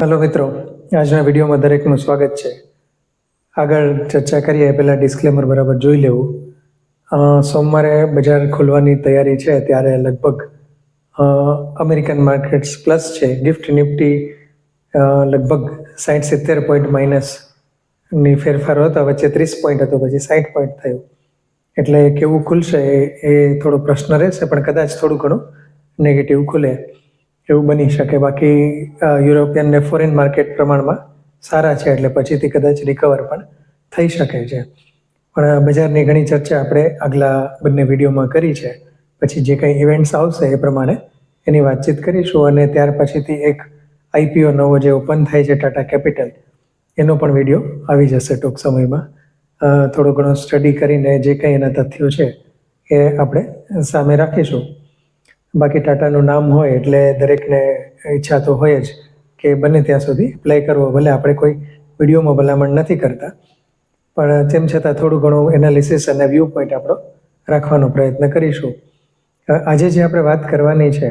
Hello મિત્રો, આજના વિડીયોમાં દરેકનું સ્વાગત છે. આગળ ચર્ચા કરીએ, પહેલાં ડિસ્ક્લેમર બરાબર જોઈ લેવું. સોમવારે બજાર ખોલવાની તૈયારી છે, ત્યારે લગભગ અમેરિકન માર્કેટ્સ પ્લસ છે ગિફ્ટ નિફ્ટી લગભગ સાઠ સિત્તેર પોઈન્ટ માઇનસની ફેરફાર હતો, વચ્ચે ત્રીસ પોઈન્ટ હતો, પછી સાઠ પોઈન્ટ થયું. એટલે કેવું ખુલશે એ થોડો પ્રશ્ન રહેશે, પણ કદાચ થોડું ઘણું નેગેટિવ ખુલે. એવું બની શકે. બાકી યુરોપિયન ને ફોરેન માર્કેટ પ્રમાણમાં સારા છે, એટલે પછીથી કદાચ રિકવર પણ થઈ શકે છે. પણ બજારની ઘણી ચર્ચા આપણે આગલા બંને વિડીયોમાં કરી છે. પછી જે કંઈ ઇવેન્ટ્સ આવશે એ પ્રમાણે એની વાતચીત કરીશું અને ત્યાર પછીથી એક આઈપીઓ નવો જે ઓપન થાય છે ટાટા કેપિટલ એનો પણ વીડિયો આવી જશે ટૂંક સમયમાં. થોડો ઘણો સ્ટડી કરીને જે કંઈ એના તથ્યો છે એ આપણે સામે રાખીશું. બાકી ટાટાનું નામ હોય એટલે દરેકને ઈચ્છા તો હોય જ કે બને ત્યાં સુધી એપ્લાય કરવો, ભલે આપણે કોઈ વિડીયોમાં ભલામણ નથી કરતા. પણ તેમ છતાં થોડું ઘણું એનાલિસિસ અને વ્યૂ પોઈન્ટ આપણો રાખવાનો પ્રયત્ન કરીશું. આજે જે આપણે વાત કરવાની છે,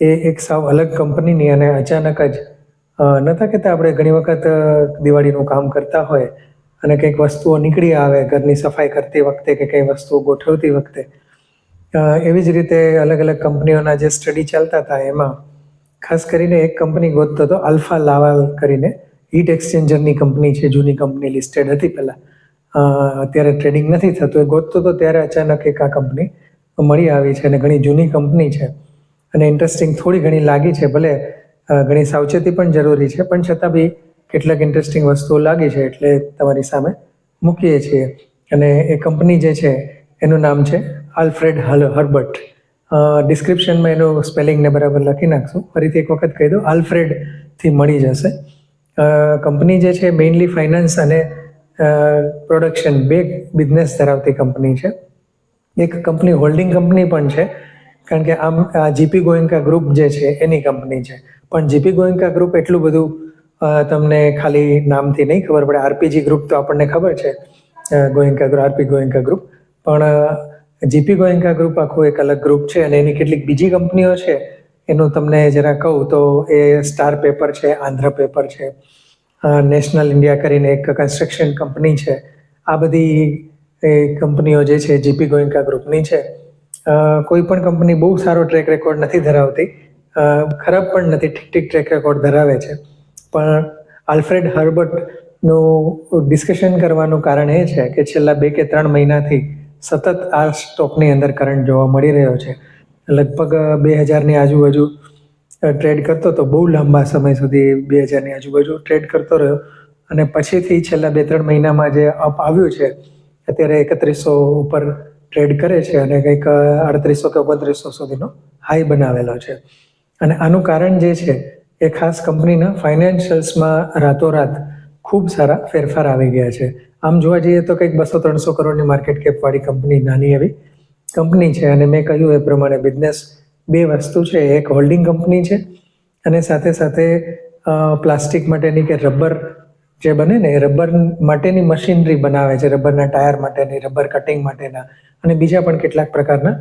એ એક સાવ અલગ કંપનીની અને અચાનક જ નતા કહેતા આપણે ઘણી વખત દિવાળીનું કામ કરતા હોય અને કંઈક વસ્તુઓ નીકળી આવે, ઘરની સફાઈ કરતી વખતે કે કંઈ વસ્તુઓ ગોઠવતી વખતે એવી જ રીતે અલગ અલગ કંપનીઓના જે સ્ટડી ચાલતા હતા, એમાં ખાસ કરીને એક કંપની ગોતતો હતો આલ્ફા લાવાલ કરીને. હીટ એક્સચેન્જરની કંપની છે, જૂની કંપની લિસ્ટેડ હતી પહેલાં. અત્યારે ટ્રેડિંગ નથી થતું. એ ગોતતો હતો ત્યારે અચાનક એક આ કંપની મળી આવી છે અને ઘણી જૂની કંપની છે. અને ઇન્ટરેસ્ટિંગ થોડી ઘણી લાગી છે, ભલે ઘણી સાવચેતી પણ જરૂરી છે, પણ છતાં બી કેટલાક ઇન્ટરેસ્ટિંગ વસ્તુઓ લાગી છે એટલે તમારી સામે મૂકીએ છીએ. અને એ કંપની જે છે, એનું નામ છે આલ્ફ્રેડ હલ હર્બર્ટ ડિસ્ક્રિપ્શનમાં એનું સ્પેલિંગને બરાબર લખી નાખશું. ફરીથી એક વખત કહી દઉં આલ્ફ્રેડથી મળી જશે. કંપની જે છે મેઇનલી ફાઇનાન્સ અને પ્રોડક્શન બે બિઝનેસ ધરાવતી કંપની છે. એક કંપની હોલ્ડિંગ કંપની પણ છે, કારણ કે આમ, આ જીપી ગોયંકા ગ્રુપ જે છે, એની કંપની છે. પણ જીપી ગોયંકા ગ્રુપ એટલું બધું તમને ખાલી નામથી નહીં ખબર પડે. આરપીજી ગ્રુપ તો આપણને ખબર છે Goenka group RP Goenka group પણ જીપી ગોયંકા ગ્રુપ આખું એક અલગ ગ્રુપ છે અને એની કેટલીક બીજી કંપનીઓ છે, એનું તમને જરા કહું તો એ સ્ટાર પેપર છે, આંધ્ર પેપર છે નેશનલ ઇન્ડિયા કરીને એક કન્સ્ટ્રક્શન કંપની છે. આ બધી કંપનીઓ જે છે, જીપી ગોયંકા ગ્રુપની છે. કોઈ પણ કંપની બહુ સારો ટ્રેક રેકોર્ડ નથી ધરાવતી ખરાબ પણ નથી, ઠીક ઠીક ટ્રેક રેકોર્ડ ધરાવે છે. પણ આલ્ફ્રેડ હર્બર્ટનું ડિસ્કશન કરવાનું કારણ એ છે કે છેલ્લા બે કે ત્રણ મહિનાથી સતત આ સ્ટોકની અંદર કરંટ જોવા મળી રહ્યો છે. લગભગ બે હજારની આજુબાજુ ટ્રેડ કરતો તો બહુ લાંબા સમય સુધી બે હજારની આજુબાજુ ટ્રેડ કરતો રહ્યો. અને પછીથી છેલ્લા બે ત્રણ મહિનામાં જે અપ આવ્યું છે, અત્યારે એકત્રીસો ઉપર ટ્રેડ કરે છે અને કંઈક અડત્રીસો કે ઓગણત્રીસો સુધીનો હાઈ બનાવેલો છે. અને આનું કારણ જે છે, એ ખાસ કંપનીના ફાઇનાન્શિયલ્સમાં રાતોરાત ખૂબ સારા ફેરફાર આવી ગયા છે. આમ જોવા જઈએ તો કંઈક બસો ત્રણસો કરોડની માર્કેટ કેપવાળી કંપની નાની એવી કંપની છે અને મેં કહ્યું એ પ્રમાણે બિઝનેસ બે વસ્તુ છે. એક હોલ્ડિંગ કંપની છે અને સાથે સાથે પ્લાસ્ટિક માટેની કે રબર જે બને ને એ રબર માટેની મશીનરી બનાવે છે. રબરના ટાયર માટેની રબર કટિંગ માટેના અને બીજા પણ કેટલાક પ્રકારના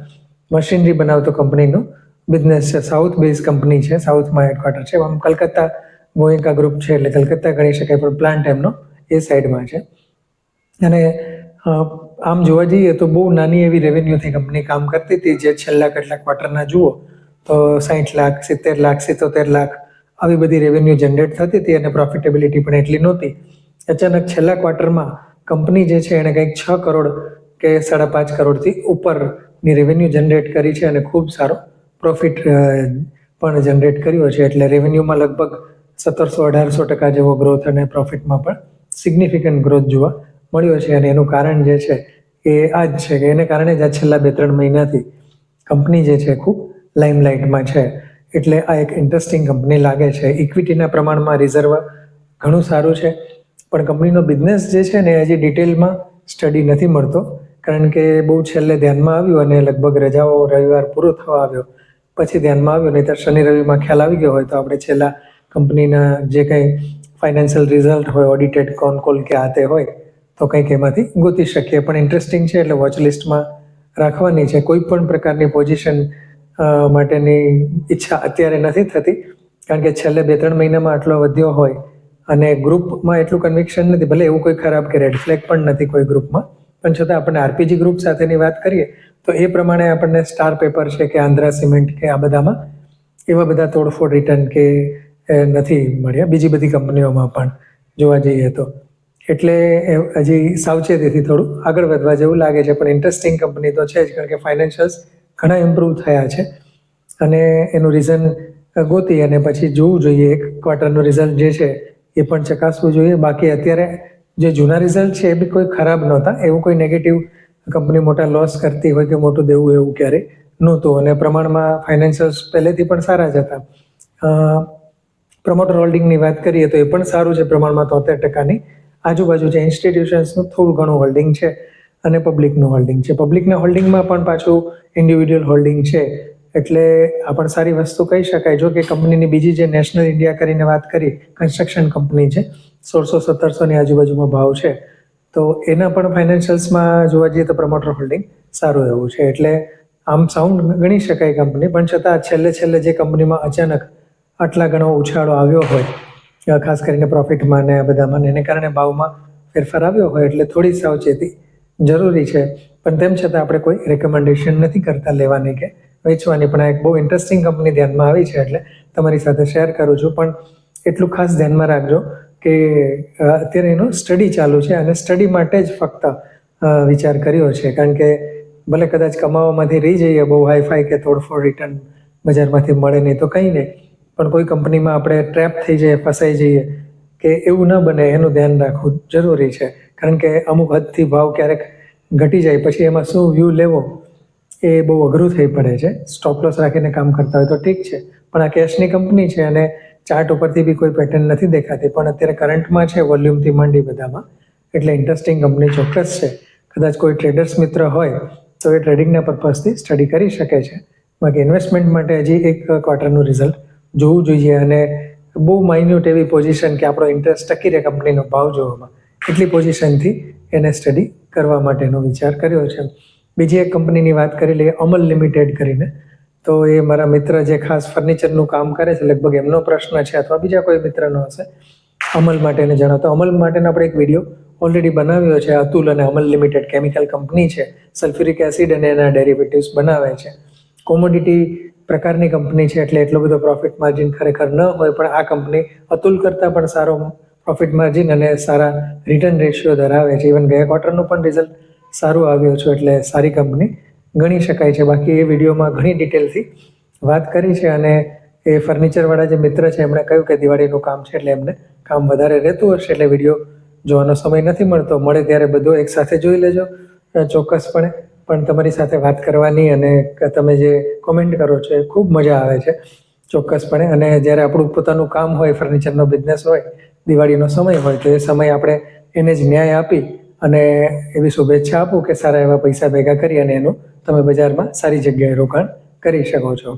મશીનરી બનાવતો કંપનીનો બિઝનેસ છે. સાઉથ બેઝ કંપની છે. સાઉથમાં હેડક્વાર્ટર છે. આમ કલકત્તા ગોયંકા ગ્રુપ છે એટલે કલકત્તા ગણી શકાય, પણ પ્લાન્ટ એમનો એ સાઈડમાં છે. અને આમ જોવા જઈએ તો બહુ નાની એવી રેવન્યુથી કંપની કામ કરતી હતી, જે છેલ્લા કેટલાક ક્વાર્ટરના જુઓ, તો સાઠ લાખ, સિત્તેર લાખ, સિત્તોતેર લાખ આવી બધી રેવન્યુ જનરેટ થતી હતી અને પ્રોફિટેબિલિટી પણ એટલી નહોતી. અચાનક છેલ્લા ક્વાર્ટરમાં કંપની જે છે એણે કંઈક છ કરોડ કે સાડા પાંચ કરોડથી ઉપરની રેવન્યુ જનરેટ કરી છે અને ખૂબ સારો પ્રોફિટ પણ જનરેટ કર્યો છે. એટલે રેવન્યુમાં લગભગ સત્તરસો, અઢારસો ટકા જેવો ગ્રોથ અને પ્રોફિટમાં પણ સિગ્નિફિકન્ટ ગ્રોથ જોવા મળ્યો છે અને એનું કારણ જે છે એ આ જ છે કે એને કારણે જ આ છેલ્લા બે ત્રણ મહિનાથી કંપની જે છે ખૂબ લાઇમલાઇટમાં છે. એટલે આ એક ઇન્ટરેસ્ટિંગ કંપની લાગે છે. ઇક્વિટીના પ્રમાણમાં રિઝર્વ ઘણું સારું છે. પણ કંપનીનો બિઝનેસ જે છે ને હજી ડિટેલમાં સ્ટડી નથી મળતો. કારણ કે બહુ છેલ્લે ધ્યાનમાં આવ્યું અને લગભગ રજાઓ રવિવાર પૂરો થવા આવ્યો. પછી ધ્યાનમાં આવ્યું નહીં તો શનિ રવિમાં ખ્યાલ આવી ગયો હોય તો આપણે છેલ્લા કંપનીના જે કંઈ ફાઇનાન્શિયલ રિઝલ્ટ હોય ઓડિટેડ કોન કોલ કે આ તે હોય, તો કંઈક એમાંથી ગોતી શકીએ. પણ ઇન્ટરેસ્ટિંગ છે એટલે વોચ લિસ્ટમાં રાખવાની છે. કોઈ પણ પ્રકારની પોઝિશન માટેની ઈચ્છા અત્યારે નથી થતી. કારણ કે છેલ્લે બે ત્રણ મહિનામાં આટલો વધ્યો હોય અને ગ્રુપમાં એટલું કન્વિક્શન નથી. ભલે એવું કોઈ ખરાબ કે રેડ ફ્લેગ પણ નથી કોઈ ગ્રુપમાં. પણ છતાં આપણે આરપીજી ગ્રુપ સાથેની વાત કરીએ, તો એ પ્રમાણે આપણને સ્ટાર પેપર છે કે આંધ્રા સિમેન્ટ કે આ બધામાં એવા બધા તોડફોડ રિટર્ન કે નથી મળ્યા. બીજી બધી કંપનીઓમાં પણ જોવા જઈએ તો. એટલે હજી સાવચેતીથી થોડું આગળ વધવા જેવું લાગે છે, પણ ઇન્ટરેસ્ટિંગ કંપની તો છે જ, કારણ કે ફાઇનાન્શિયલ્સ ઘણા ઇમ્પ્રૂવ થયા છે. અને એનું રીઝન ગોતી અને પછી જોવું જોઈએ એક ક્વાર્ટરનું રિઝલ્ટ જે છે એ પણ ચકાસવું જોઈએ. બાકી અત્યારે જે જૂના રિઝલ્ટ છે એ બી કોઈ ખરાબ નહોતા. એવું કોઈ નેગેટિવ કંપની મોટા લોસ કરતી હોય કે મોટું દેવું એવું ક્યારેય નહોતું. અને પ્રમાણમાં ફાઇનાન્શિયલ્સ પહેલેથી પણ સારા જ હતા. પ્રમોટર હોલ્ડિંગની વાત કરીએ તો એ પણ સારું છે પ્રમાણમાં તોતેર ટકાની. આજુબાજુ જે ઇન્સ્ટિટ્યુશન્સનું થોડું ઘણું હોલ્ડિંગ છે અને પબ્લિકનું હોલ્ડિંગ છે. પબ્લિકના હોલ્ડિંગમાં પણ પાછું ઇન્ડિવિડ્યુઅલ હોલ્ડિંગ છે. એટલે આ પણ સારી વસ્તુ કહી શકાય. જો કે કંપનીની બીજી જે નેશનલ ઇન્ડિયા કરીને વાત કરી કન્સ્ટ્રક્શન કંપની છે, સોળસો સત્તરસોની આજુબાજુમાં ભાવ છે. તો એના પણ ફાઇનાન્શિયલ્સમાં જોવા જઈએ તો પ્રમોટર હોલ્ડિંગ સારું એવું છે. એટલે આમ સાઉન્ડ ગણી શકાય કંપની પણ છતાં છેલ્લે છેલ્લે જે કંપનીમાં અચાનક આટલા ઘણો ઉછાળો આવ્યો હોય ખાસ કરીને પ્રોફિટમાં ને આ બધામાં એને કારણે ભાવમાં ફેરફાર આવ્યો હોય એટલે થોડી સાવચેતી જરૂરી છે. પણ તેમ છતાં આપણે કોઈ રેકમેન્ડેશન નથી કરતા લેવાની કે વેચવાની. પણ આ એક બહુ ઇન્ટરેસ્ટિંગ કંપની ધ્યાનમાં આવી છે એટલે તમારી સાથે શેર કરું છું. પણ એટલું ખાસ ધ્યાનમાં રાખજો કે અત્યારે એનો સ્ટડી ચાલુ છે અને સ્ટડી માટે જ ફક્ત વિચાર કર્યો છે. કારણ કે ભલે કદાચ કમાવામાંથી રહી જઈએ, બહુ હાઈફાઈ કે તોડફોડ રિટર્ન બજારમાંથી મળે નહીં તો કંઈ નહીં. પણ કોઈ કંપનીમાં આપણે ટ્રેપ થઈ જઈએ, ફસાઈ જઈએ, કે એવું ન બને, એનું ધ્યાન રાખવું જરૂરી છે. કારણ કે અમુક હદથી ભાવ ક્યારેક ઘટી જાય, પછી એમાં શું વ્યૂ લેવો એ બહુ અઘરું થઈ પડે છે. સ્ટોપ લોસ રાખીને કામ કરતા હોય તો ઠીક છે. પણ આ કેશની કંપની છે અને ચાર્ટ ઉપરથી બી કોઈ પેટર્ન નથી દેખાતી. પણ અત્યારે કરંટમાં છે વોલ્યુમથી માંડી બધામાં. એટલે ઇન્ટરેસ્ટિંગ કંપની ચોક્કસ છે. કદાચ કોઈ ટ્રેડર્સ મિત્ર હોય, તો એ ટ્રેડિંગના પર્પઝથી સ્ટડી કરી શકે છે. બાકી ઇન્વેસ્ટમેન્ટ માટે હજી એક ક્વાર્ટરનું રિઝલ્ટ જોવું જોઈએ અને બહુ માઇન્યુટ એવી પોઝિશન કે આપણો ઇન્ટરેસ્ટ ટકી રહે કંપનીનો ભાવ જોવામાં. એટલી પોઝિશનથી એને સ્ટડી કરવા માટેનો વિચાર કર્યો છે. બીજી એક કંપનીની વાત કરી લઈએ, અમલ લિમિટેડ કરીને. તો એ મારા મિત્ર જે ખાસ ફર્નિચરનું કામ કરે છે, લગભગ એમનો પ્રશ્ન છે અથવા બીજા કોઈ મિત્રનો હશે, અમલ માટેને જણાવતો. અમલ માટેનો આપણે એક વીડિયો ઓલરેડી બનાવ્યો છે. અતુલ અને અમલ લિમિટેડ કેમિકલ કંપની છે. સલ્ફ્યુરિક એસિડ અને એના ડેરિવેટિવ્સ બનાવે છે. કોમોડિટી પ્રકારની કંપની છે એટલે એટલો બધો પ્રોફિટ માર્જિન ખરેખર ન હોય, પણ આ કંપની અતુલ કરતાં પણ સારો પ્રોફિટ માર્જિન અને સારા રિટર્ન રેશિયો ધરાવે છે. ઇવન ગયા ક્વાર્ટરનું પણ રિઝલ્ટ સારું આવ્યું છે, એટલે સારી કંપની ગણી શકાય છે. બાકી એ વિડીયોમાં ઘણી ડિટેલથી વાત કરી છે અને એ ફર્નિચરવાળા જે મિત્ર છે, એમણે કહ્યું કે દિવાળીનું કામ છે, એટલે એમને કામ વધારે રહેતું હશે, એટલે વીડિયો જોવાનો સમય નથી મળતો. મળે ત્યારે બધો એકસાથે જોઈ લેજો ચોક્કસપણે. પણ તમારી સાથે વાત કરવાની અને તમે જે કોમેન્ટ કરો છો એ ખૂબ મજા આવે છે, ચોક્કસપણે. અને જ્યારે આપણું પોતાનું કામ હોય ફર્નિચરનો બિઝનેસ હોય, દિવાળીનો સમય હોય, તો એ સમય આપણે એને જ ન્યાય આપી અને એવી શુભેચ્છા આપું કે સારા એવા પૈસા ભેગા કરી અને એનું તમે બજારમાં સારી જગ્યાએ રોકાણ કરી શકો છો.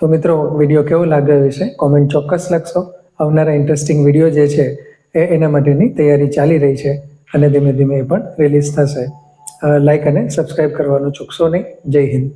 તો મિત્રો, વીડિયો કેવો લાગ્યો વિશે કોમેન્ટ ચોક્કસ લખશો. આવનારા ઇન્ટરેસ્ટિંગ વીડિયો જે છે, એ એના માટેની તૈયારી ચાલી રહી છે અને ધીમે ધીમે એ પણ રિલીઝ થશે. લાઈક અને સબસ્ક્રાઈબ કરવાનું ચૂકશો નહીં. જય હિન્દ.